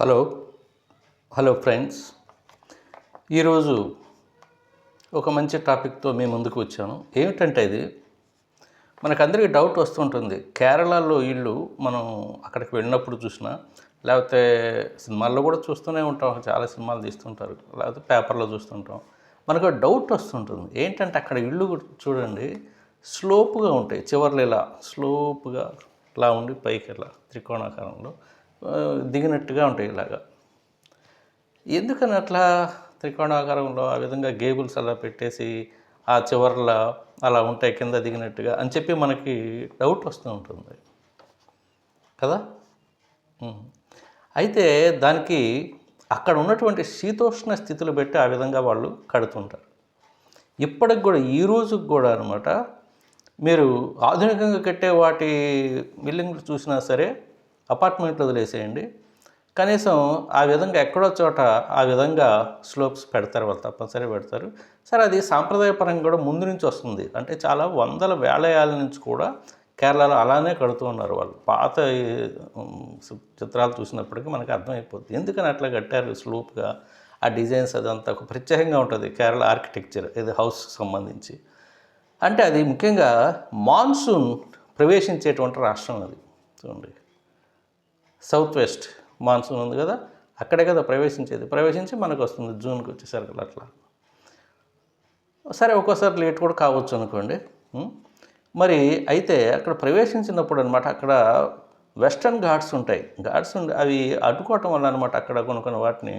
Hello hello friends. ఈరోజు ఒక మంచి టాపిక్తో మేము ముందుకు వచ్చాను. ఏమిటంటే ఇది? మనకందరికీ డౌట్ వస్తుంటుంది. కేరళలో ఇల్లు మనం అక్కడికి వెళ్ళినప్పుడు చూసినా లేకపోతే సినిమాల్లో కూడా చూస్తూనే ఉంటాం. చాలా సినిమాలు తీస్తుంటారు. లేకపోతే పేపర్లో చూస్తుంటాం. మనకు డౌట్ వస్తుంటుంది. ఏంటంటే అక్కడ ఇల్లు చూడండి స్లోప్గా ఉంటాయి. చివర్లు ఇలా స్లోప్గా ఇలా ఉండి పైకి ఇలా త్రికోణాకారంలో దిగినట్టుగా ఉంటాయి ఇలాగా. ఎందుకని అట్లా త్రికోణాకారంలో ఆ విధంగా గేబుల్స్ అలా పెట్టేసి ఆ చివర్ల అలా ఉంటాయి కింద దిగినట్టుగా అని చెప్పి మనకి డౌట్ వస్తూ ఉంటుంది. కదా? అయితే దానికి అక్కడ ఉన్నటువంటి శీతోష్ణ స్థితులు పెట్టి ఆ విధంగా వాళ్ళు కడుతుంటారు. ఇప్పటికి కూడా ఈ రోజుకి కూడా అనమాట మీరు ఆధునికంగా కట్టే వాటి బిల్డింగ్లు చూసినా సరే అపార్ట్మెంట్లు వదిలేసేయండి. కనీసం ఆ విధంగా ఎక్కడో చోట ఆ విధంగా స్లోప్స్ పెడతారు వాళ్ళు తప్పనిసరి పెడతారు. సరే అది సాంప్రదాయపరంగా కూడా ముందు నుంచి వస్తుంది. అంటే చాలా వందల వేల ఏళ్ళ నుంచి కూడా కేరళలో అలానే కడుతూ ఉన్నారు వాళ్ళు. పాత చిత్రాలు చూసినప్పటికీ మనకు అర్థమైపోతుంది ఎందుకని అట్లా కట్టారు స్లోప్గా? ఆ డిజైన్స్ అదంతా ఒక ప్రత్యేకంగా ఉంటుంది కేరళ ఆర్కిటెక్చర్ ఇది హౌస్ సంబంధించి. అంటే అది ముఖ్యంగా మాన్సూన్ ప్రవేశించేటువంటి రాష్ట్రం అది. చూడండి. సౌత్ వెస్ట్ మాన్సూన్ ఉంది కదా అక్కడే కదా ప్రవేశించేది. ప్రవేశించి మనకు వస్తుంది జూన్కి వచ్చేసరికి అట్లా. సరే ఒక్కోసారి లేట్ కూడా కావచ్చు అనుకోండి. మరి అయితే అక్కడ ప్రవేశించినప్పుడు అనమాట అక్కడ వెస్టర్న్ ఘాట్స్ ఉంటాయి. ఘాట్స్ ఉండి అవి అడ్డుకోవటం వల్ల అనమాట అక్కడ కొన్ని కొన్ని వాటిని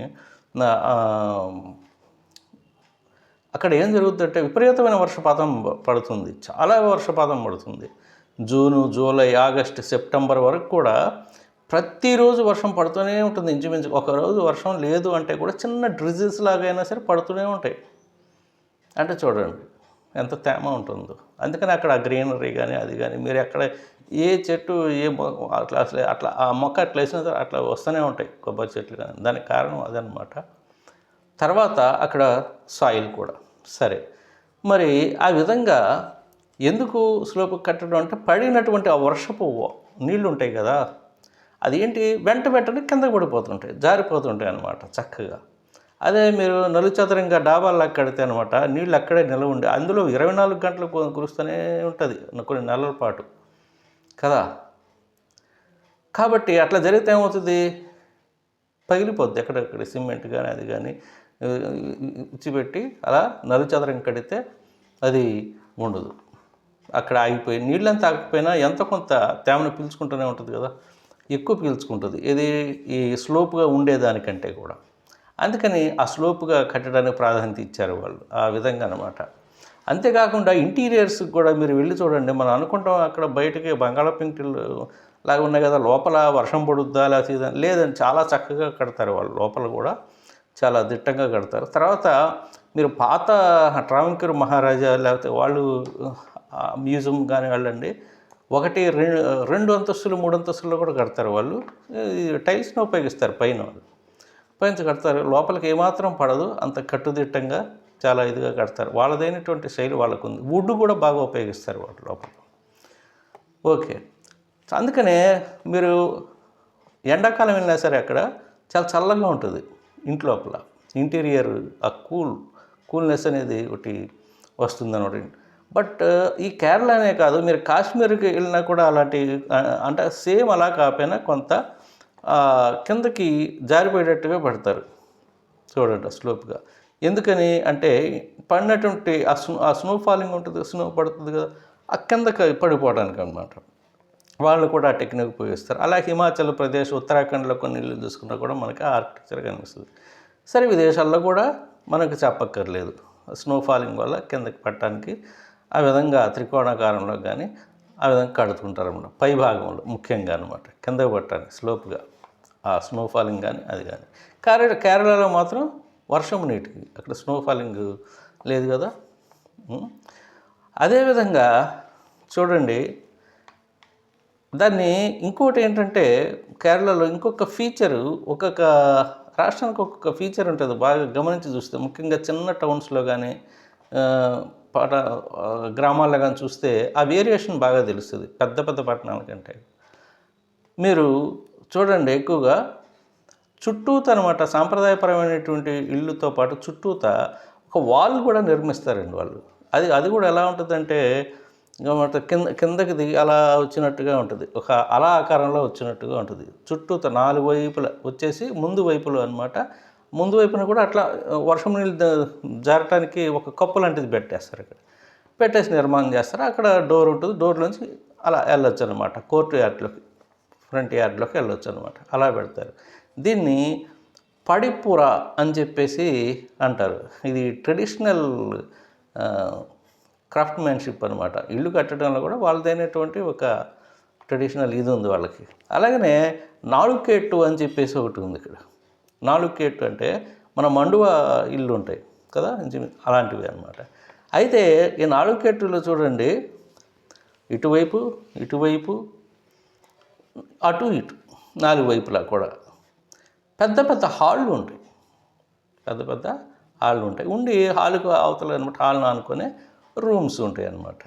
అక్కడ ఏం జరుగుతుందంటే విపరీతమైన వర్షపాతం పడుతుంది. చాలా వర్షపాతం పడుతుంది. జూను జూలై ఆగస్టు సెప్టెంబర్ వరకు కూడా ప్రతిరోజు వర్షం పడుతూనే ఉంటుంది ఇంచుమించు. ఒక రోజు వర్షం లేదు అంటే కూడా చిన్న డ్రిజిల్స్ లాగైనా సరే పడుతూనే ఉంటాయి. అంటే చూడండి ఎంత తేమ ఉంటుందో. అందుకని అక్కడ గ్రీనరీ కానీ అది కానీ మీరు ఎక్కడ ఏ చెట్టు ఏ అట్లా అసలు అట్లా ఆ మొక్క అట్లా వేసినా సరే అట్లా వస్తూనే ఉంటాయి కొబ్బరి చెట్లు కానీ. దానికి కారణం అదనమాట తర్వాత అక్కడ సాయిల్ కూడా. సరే. మరి ఆ విధంగా ఎందుకు స్లోపు కట్టడం అంటే పడినటువంటి ఆ వర్షపు నీళ్ళు ఉంటాయి కదా అది ఏంటి వెంట వెంటనే కిందకు పడిపోతుంటాయి జారిపోతుంటాయి అన్నమాట చక్కగా. అదే మీరు నలుచదరంగా డాబాల్లో కడితే అనమాట నీళ్ళు అక్కడే నిలవ ఉండి అందులో ఇరవై నాలుగు గంటలు కురుస్తూనే ఉంటుంది కొన్ని నెలల పాటు. కదా? కాబట్టి అట్లా జరిగితే ఏమవుతుంది? పగిలిపోద్ది ఎక్కడెక్కడ సిమెంట్ కానీ అది కానీ ఇచ్చిపెట్టి అలా నలుచదరం కడితే అది ఉండదు. అక్కడ ఆగిపోయి నీళ్ళంతా ఆగిపోయినా ఎంత కొంత తేమను పీల్చుకుంటూనే ఉంటుంది కదా? ఎక్కువ పీల్చుకుంటుంది. ఇది ఈ స్లోప్గా ఉండేదానికంటే కూడా. అందుకని ఆ స్లోప్గా కట్టడానికి ప్రాధాన్యత ఇచ్చారు వాళ్ళు. ఆ విధంగా అనమాట అంతేకాకుండా ఇంటీరియర్స్ కూడా మీరు వెళ్ళి చూడండి. మనం అనుకుంటాం అక్కడ బయటకి బంగాళాపింకులు లాగా ఉన్నాయి కదా లోపల వర్షం పడుద్దా లేకపోతే లేదని చాలా చక్కగా కడతారు వాళ్ళు. లోపల కూడా చాలా దిట్టంగా కడతారు. తర్వాత మీరు పాత ట్రావంకర్ మహారాజా లేకపోతే వాళ్ళు మ్యూజియం కానీ వెళ్ళండి ఒకటి రెండు రెండు అంతస్తులు మూడు అంతస్తుల్లో కూడా కడతారు వాళ్ళు. టైల్స్ని ఉపయోగిస్తారు పైన వాళ్ళు. పైన కడతారు. లోపలికి ఏమాత్రం పడదు. అంత కట్టుదిట్టంగా చాలా ఇదిగా కడతారు. వాళ్ళదైనటువంటి శైలి వాళ్ళకు ఉంది వుడ్ కూడా బాగా ఉపయోగిస్తారు వాళ్ళు లోపల. ఓకే. అందుకనే మీరు ఎండాకాలం వెళ్ళినా సరే అక్కడ చాలా చల్లగా ఉంటుంది ఇంటి లోపల. ఇంటీరియర్ ఆ కూల్ కూల్నెస్ అనేది ఒకటి వస్తుంది అనమాట బట్ ఈ కేరళనే కాదు మీరు కాశ్మీర్కి వెళ్ళినా కూడా అలాంటి అంటే సేమ్ అలా కాకపోయినా కొంత కిందకి జారిపోయేటట్టుగా పెడతారు. చూడండి స్లోప్గా. ఎందుకని అంటే పడినటువంటి ఆ స్నో ఆ స్నో ఫాలింగ్ ఉంటుంది స్నో పడుతుంది కదా ఆ కిందకి పడిపోవడానికి అనమాట వాళ్ళు కూడా ఆ టెక్నిక్ ఉపయోగిస్తారు. అలా హిమాచల్ ప్రదేశ్ ఉత్తరాఖండ్లో కొన్ని ఇల్లు చూసుకున్నా కూడా మనకి ఆర్కిటెక్చర్ కనిపిస్తుంది. సరే విదేశాల్లో కూడా మనకు చెప్పక్కర్లేదు. స్నో ఫాలింగ్ వల్ల కిందకి పట్టడానికి ఆ విధంగా త్రికోణాకారంలో కానీ ఆ విధంగా కడుతుంటారు అన్నమాట. పై భాగంలో ముఖ్యంగా అనమాట కింద పట్టడానికి స్లోప్గా ఆ స్నో ఫాలింగ్ కానీ అది కానీ కేరళ కేరళలో మాత్రం వర్షం నీటికి అక్కడ స్నో ఫాలింగ్ లేదు కదా. అదేవిధంగా చూడండి. దాన్ని ఇంకోటి ఏంటంటే కేరళలో ఇంకొక ఫీచరు ఒక్కొక్క రాష్ట్రానికి ఒక్కొక్క ఫీచర్ ఉంటుంది. బాగా గమనించి చూస్తే. ముఖ్యంగా చిన్న టౌన్స్లో కానీ పాట గ్రామాల్లో కానీ చూస్తే ఆ వేరియేషన్ బాగా తెలుస్తుంది పెద్ద పెద్ద పట్టణాల కంటే. మీరు చూడండి ఎక్కువగా చుట్టూత అనమాట సాంప్రదాయపరమైనటువంటి ఇల్లుతో పాటు చుట్టూత ఒక వాల్ కూడా నిర్మిస్తారండి వాళ్ళు. అది అది కూడా ఎలా ఉంటుందంటే కింద కిందకి దిగి అలా వచ్చినట్టుగా ఉంటుంది. ఒక అలా ఆకారంలో వచ్చినట్టుగా ఉంటుంది. చుట్టూత నాలుగు వైపుల వచ్చేసి ముందు వైపులో అనమాట ముందు వైపున కూడా అట్లా వర్షం నీళ్ళు జారటానికి ఒక కప్పు లాంటిది పెట్టేస్తారు ఇక్కడ. పెట్టేసి నిర్మాణం చేస్తారు. అక్కడ డోర్ ఉంటుంది. డోర్ నుంచి అలా వెళ్ళొచ్చు అనమాట కోర్టు యార్డ్లోకి ఫ్రంట్ యార్డ్లోకి వెళ్ళొచ్చు అనమాట అలా పెడతారు. దీన్ని పడిపుర అని చెప్పేసి అంటారు. ఇది ట్రెడిషనల్ క్రాఫ్ట్మెన్షిప్ అనమాట ఇల్లు కట్టడంలో కూడా వాళ్ళదైనటువంటి ఒక ట్రెడిషనల్ ఇది ఉంది వాళ్ళకి. అలాగనే నాలుకేట్టు అని చెప్పేసి ఒకటి ఉంది ఇక్కడ. నాలుగు నాలుకేట్టు అంటే మన మండువ ఇల్లు ఉంటాయి కదా అలాంటివి అన్నమాట. అయితే ఈ నాలుకేట్టులో చూడండి ఇటువైపు ఇటువైపు అటు ఇటు నాలుగు వైపులా కూడా పెద్ద పెద్ద హాళ్ళు ఉంటాయి. పెద్ద పెద్ద హాళ్ళు ఉంటాయి. ఉండి హాల్కు అవతల అనమాట హాల్ను ఆనుకొని రూమ్స్ ఉంటాయి అన్నమాట.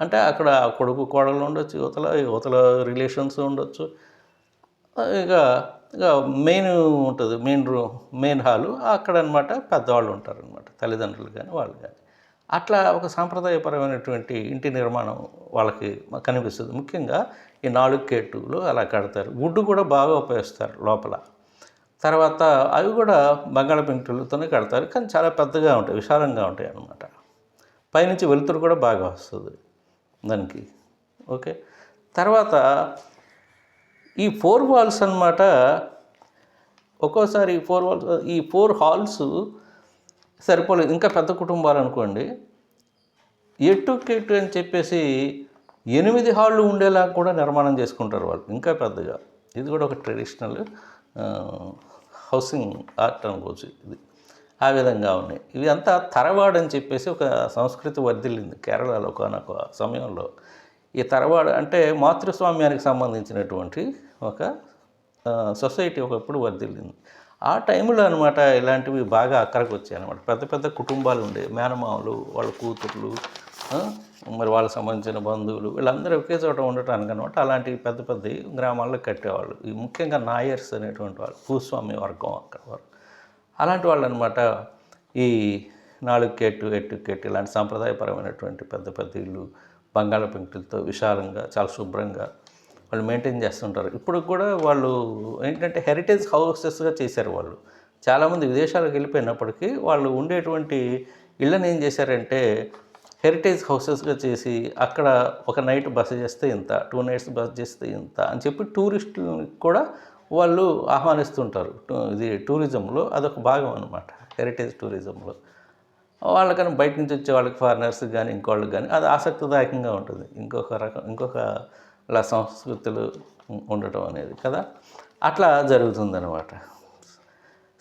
అంటే అక్కడ కొడుకు కోడలు ఉండొచ్చు యువతల యువతల రిలేషన్స్ ఉండొచ్చు ఇక ఇక మెయిన్ ఉంటుంది మెయిన్ రూమ్ మెయిన్ హాలు అక్కడ అనమాట పెద్దవాళ్ళు ఉంటారనమాట తల్లిదండ్రులు కానీ వాళ్ళు కానీ అట్లా ఒక సాంప్రదాయపరమైనటువంటి ఇంటి నిర్మాణం వాళ్ళకి కనిపిస్తుంది. ముఖ్యంగా ఈ నాలుగు కేటులు అలా కడతారు. వుడ్ కూడా బాగా ఉపయోగిస్తారు లోపల. తర్వాత అవి కూడా బంగాళ పెంకులతోనే కడతారు కానీ చాలా పెద్దగా ఉంటాయి విశాలంగా ఉంటాయి అన్నమాట. పైనుంచి వెలుతురు కూడా బాగా వస్తుంది దానికి. ఓకే? తర్వాత ఈ ఫోర్ వాల్స్ అన్నమాట ఒక్కోసారి ఫోర్ వాల్స్ ఈ ఫోర్ హాల్స్ సరిపోలేదు. ఇంకా పెద్ద కుటుంబాలు అనుకోండి ఎటు కెట్టు అని చెప్పేసి ఎనిమిది హాళ్ళు ఉండేలా కూడా నిర్మాణం చేసుకుంటారు వాళ్ళు ఇంకా పెద్దగా. ఇది కూడా ఒక ట్రెడిషనల్ హౌసింగ్ ఆర్ట్ అనుకోవచ్చు ఇది. ఆ విధంగా ఉన్నాయి. ఇవి అంతా తరవాడు అని చెప్పేసి ఒక సంస్కృతి వర్ధిల్లింది కేరళలో ఒకనొక సమయంలో. ఈ తరవాడు అంటే మాతృస్వామ్యానికి సంబంధించినటువంటి ఒక సొసైటీ ఒకప్పుడు వర్ధిల్లింది. ఆ టైంలో అనమాట ఇలాంటివి బాగా అక్కడికి వచ్చాయి అనమాట పెద్ద పెద్ద కుటుంబాలు ఉండే మేనమామలు వాళ్ళ కూతుర్లు మరి వాళ్ళకి సంబంధించిన బంధువులు వీళ్ళందరూ ఒకే చోట ఉండటానికి అనమాట అలాంటి పెద్ద పెద్ద గ్రామాల్లో కట్టేవాళ్ళు. ఈ ముఖ్యంగా నాయర్స్ అనేటువంటి వాళ్ళు భూస్వామి వర్గం అక్కడ వారు అలాంటి వాళ్ళు అనమాట ఈ నాలుగు కేటు ఎట్టు కేటు ఇలాంటి సాంప్రదాయపరమైనటువంటి పెద్ద పెద్ద ఇల్లు బంగాళ పెంకులతో విశాలంగా చాలా శుభ్రంగా వాళ్ళు మెయింటైన్ చేస్తుంటారు. ఇప్పుడు కూడా వాళ్ళు ఏంటంటే హెరిటేజ్ హౌసెస్గా చేశారు వాళ్ళు. చాలామంది విదేశాలకు వెళ్ళిపోయినప్పటికీ వాళ్ళు ఉండేటువంటి ఇళ్ళని ఏం చేశారంటే హెరిటేజ్ హౌసెస్గా చేసి అక్కడ ఒక నైట్ బస చేస్తే ఇంత టూ నైట్స్ బస చేస్తే ఇంత అని చెప్పి టూరిస్టులను కూడా వాళ్ళు ఆహ్వానిస్తుంటారు. ఇది టూరిజంలో అదొక భాగం అనమాట హెరిటేజ్ టూరిజంలో వాళ్ళకని బయట నుంచి వచ్చే వాళ్ళకి ఫారినర్స్ కానీ ఇంకోళ్ళకి కానీ అది ఆసక్తిదాయకంగా ఉంటుంది. ఇంకొక రకం ఇంకొక ఇలా సంస్కృతులు ఉండటం అనేది కదా? అట్లా జరుగుతుందన్నమాట.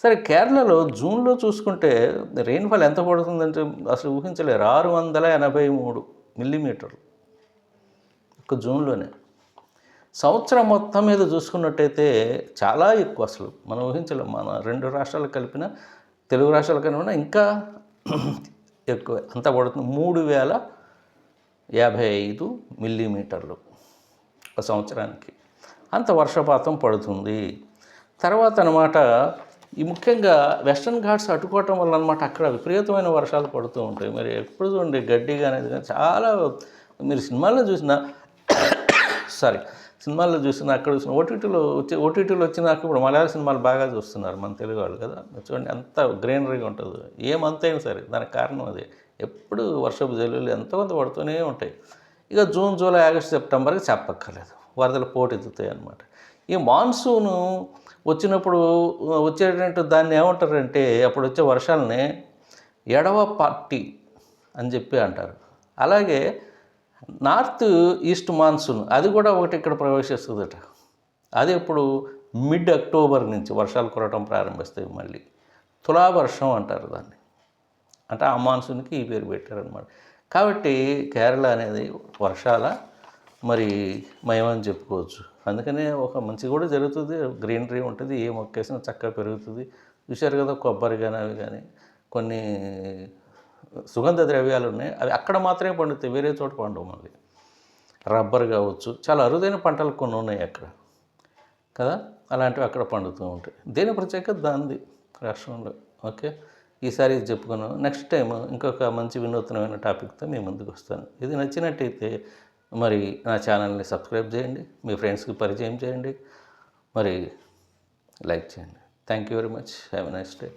సరే కేరళలో జూన్లో చూసుకుంటే రెయిన్ఫాల్ ఎంత పడుతుందంటే అసలు ఊహించలేరు. ఆరు వందల ఎనభై మూడు మిల్లీమీటర్లు ఒక జూన్లోనే. సంవత్సరం మొత్తం మీద చూసుకున్నట్టయితే చాలా ఎక్కువ అసలు. మనం ఊహించలేం. మన రెండు రాష్ట్రాలు కలిపిన తెలుగు రాష్ట్రాల కన్నా ఇంకా ఎక్కువ అంత పడుతుంది. మూడు వేల యాభై ఐదు మిల్లీమీటర్లు ఒక సంవత్సరానికి. అంత వర్షపాతం పడుతుంది. తర్వాత అనమాట ఈ ముఖ్యంగా వెస్ట్రన్ ఘాట్స్ అడ్డుకోవటం వల్ల అనమాట అక్కడ విపరీతమైన వర్షాలు పడుతూ ఉంటాయి. మరి ఎప్పుడు చూడండి గడ్డి కానీ కానీ చాలా మీరు సినిమాల్లో చూసిన సారీ సినిమాల్లో చూసిన అక్కడ చూసిన ఓటీటీలో వచ్చి ఓటీటీలో వచ్చినాక ఇప్పుడు మలయాళ సినిమాలు బాగా చూస్తున్నారు మన తెలుగు వాళ్ళు కదా. చూడండి అంత గ్రీనరీగా ఉంటుంది. ఏమంతైనా సరే దానికి కారణం అదే. ఎప్పుడు వర్షపు జల్లులు ఎంతో కొంత పడుతూనే ఉంటాయి. ఇక జూన్ జూలై ఆగస్టు సెప్టెంబర్కి చెప్పక్కర్లేదు. వరదలు పోటెత్తుతాయి అన్నమాట ఈ మాన్సూను వచ్చినప్పుడు వచ్చేటటువంటి దాన్ని ఏమంటారంటే అప్పుడు వచ్చే వర్షాలని ఎడవ పార్టీ అని చెప్పి అంటారు. అలాగే నార్త్ ఈస్ట్ మాన్సూన్ అది కూడా ఒకటి ఇక్కడ ప్రవేశిస్తుందట. అది ఇప్పుడు మిడ్ అక్టోబర్ నుంచి వర్షాలు కురవటం ప్రారంభిస్తాయి మళ్ళీ. తులావర్షం అంటారు దాన్ని. అంటే ఆ మాన్సూన్కి ఈ పేరు పెట్టారనమాట కాబట్టి కేరళ అనేది వర్షాల మరి మయమని చెప్పుకోవచ్చు. అందుకనే ఒక మంచి కూడా జరుగుతుంది. గ్రీనరీ ఉంటుంది ఏ మొక్కేసినా చక్కగా పెరుగుతుంది. చూశారు కదా కొబ్బరి కానీ అవి కానీ కొన్ని సుగంధ ద్రవ్యాలు ఉన్నాయి అవి అక్కడ మాత్రమే పండుతాయి వేరే చోట పండవు మళ్ళీ. రబ్బర్ కావచ్చు చాలా అరుదైన పంటలు కొన్ని ఉన్నాయి అక్కడ. కదా? అలాంటివి అక్కడ పండుతూ ఉంటాయి. దేని ప్రత్యేకత? దానిది రాష్ట్రంలో. ఓకే? ఈసారి ఇది చెప్పుకున్నాం. నెక్స్ట్ టైం ఇంకొక మంచి వినూత్నమైన టాపిక్తో మీ ముందుకు వస్తాను. ఇది నచ్చినట్టయితే మరి నా ఛానల్ని సబ్స్క్రైబ్ చేయండి మీ ఫ్రెండ్స్కి పరిచయం చేయండి మరి లైక్ చేయండి. Thank you very much. Have a nice day.